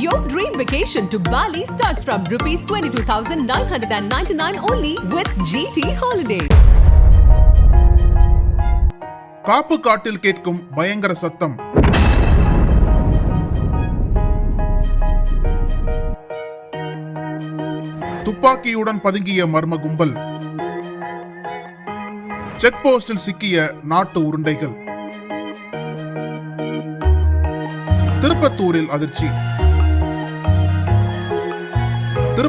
Your dream vacation to Bali starts from rupees 22,999 only with GT Holiday. காப்பு காட்டில் கேட்கும் பயங்கர சத்தம். துப்பாக்கியுடன் பதுங்கிய மர்ம கும்பல். செக் போஸ்டில் சிக்கிய நாட்டு உருண்டைகள். திருப்பத்தூரில் அதிர்ச்சி.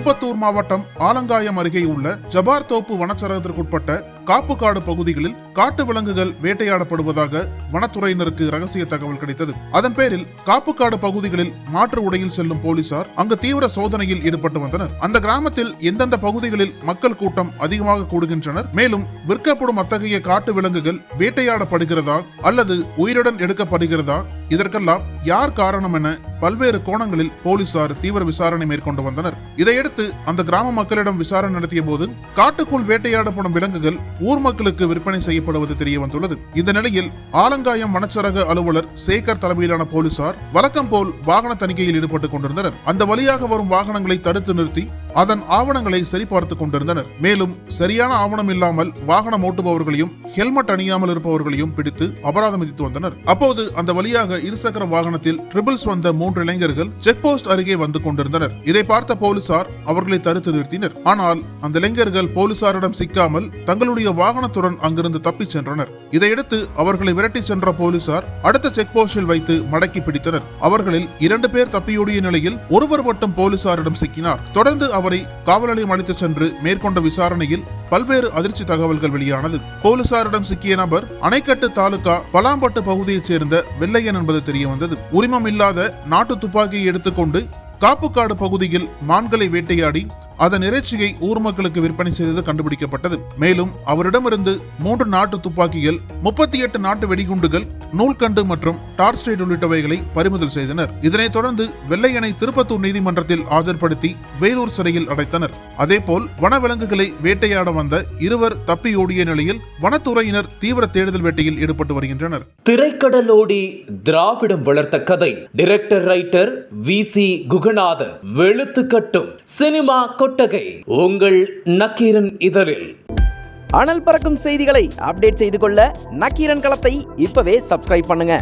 திருப்பத்தூர் மாவட்டம் ஆலங்காயம் அருகே உள்ள ஜபார் தோப்பு வனச்சரகத்திற்குட்பட்ட காப்புக்காடு பகுதிகளில் காட்டு விலங்குகள் வேட்டையாடப்படுவதாக வனத்துறையினருக்கு ரகசிய தகவல் கிடைத்தது. அதன் பேரில் காப்புக்காடு பகுதிகளில் மாற்று உடையில் செல்லும் போலீசார் அங்கு தீவிர சோதனையில் ஈடுபட்டு வந்தனர். அந்த கிராமத்தில் எந்தெந்த பகுதிகளில் மக்கள் கூட்டம் அதிகமாக கூடுகின்றனர் மேலும் விற்கப்படும் அத்தகைய காட்டு விலங்குகள் வேட்டையாடப்படுகிறதா அல்லது உயிருடன் எடுக்கப்படுகிறதா இதற்கெல்லாம் யார் காரணம் என பல்வேறு கோணங்களில் போலீசார் தீவிர விசாரணை மேற்கொண்டு வந்தனர். இதையடுத்து அந்த கிராம மக்களிடம் விசாரணை நடத்திய போது காட்டுக்குள் வேட்டையாடப்படும் விலங்குகள் ஊர் மக்களுக்கு விற்பனை செய்யப்படுவது தெரிய வந்துள்ளது. இந்த நிலையில் ஆலங்காயம் வனச்சரக அலுவலர் சேகர் தலைமையிலான போலீசார் வழக்கம் போல் வாகன தணிக்கையில் ஈடுபட்டுக் கொண்டிருந்தனர். அந்த வழியாக வரும் வாகனங்களை தடுத்து நிறுத்தி அதன் ஆவணங்களை சரிபார்த்துக் கொண்டிருந்தனர். மேலும் சரியான ஆவணம் இல்லாமல் வாகனம் ஓட்டுபவர்களையும் ஹெல்மெட் அணியாமல் இருப்பவர்களையும் பிடித்து அபராதம் விதித்து வந்தனர். அப்போது அந்த வழியாக இருசக்கர வாகனத்தில் ட்ரிபிள்ஸ் வந்த மூன்று இளைஞர்கள் செக் போஸ்ட் அருகே வந்து கொண்டிருந்தனர். இதை பார்த்த போலீசார் அவர்களை தடுத்து நிறுத்தினர். ஆனால் அந்த இளைஞர்கள் போலீசாரிடம் சிக்காமல் தங்களுடைய வாகனத்துடன் அங்கிருந்து தப்பிச் சென்றனர். இதையடுத்து அவர்களை விரட்டிச் சென்ற போலீசார் அடுத்த செக் போஸ்டில் வைத்து மடக்கி பிடித்தனர். அவர்களில் இரண்டு பேர் தப்பியோடிய நிலையில் ஒருவர் மட்டும் போலீசாரிடம் சிக்கினார். தொடர்ந்து அவரை காவல் நிலையம் அழைத்துச் சென்று மேற்கொண்ட விசாரணையில் பல்வேறு அதிர்ச்சி தகவல்கள் வெளியானது. போலீசாரிடம் சிக்கிய நபர் அணைக்கட்டு தாலுகா பலாம்பட்டு பகுதியைச் சேர்ந்த வெள்ளையன் என்பது தெரிய வந்தது உரிமம் இல்லாத நாட்டு துப்பாக்கியை எடுத்துக்கொண்டு காப்புக்காடு பகுதியில் மான்களை வேட்டையாடி அதன் இறைச்சியை ஊர் மக்களுக்கு விற்பனை செய்தது கண்டுபிடிக்கப்பட்டது. மேலும் அவரிடமிருந்து மூன்று நாட்டு துப்பாக்கிகள் முப்பத்தி எட்டு நாட்டு வெடிகுண்டுகள் நூல்கண்டு மற்றும் டார்ச்லைட் உள்ளிட்டவைகளை பறிமுதல் செய்தனர். இதனைத் தொடர்ந்து வெள்ளையனை திருப்பத்தூர் நீதிமன்றத்தில் ஆஜர்படுத்தி வேலூர் சிறையில் அடைத்தனர். அதேபோல் வனவிலங்குகளை வேட்டையாட வந்த இருவர் தப்பியோடிய நிலையில் வனத்துறையினர் தீவிர தேடுதல் வேட்டையில் ஈடுபட்டு வருகின்றனர். திரைக்கடலோடி திராவிடம் வளர்த்த கதை. Director writer V C Guganathan வெளுத்து கட்டும் சினிமா கொட்டகை உங்கள் நக்கீரன் இதழில். அனல் பறக்கும் செய்திகளை அப்டேட் செய்து கொள்ள நக்கீரன் களத்தை இப்பவே சப்ஸ்கிரைப் பண்ணுங்க.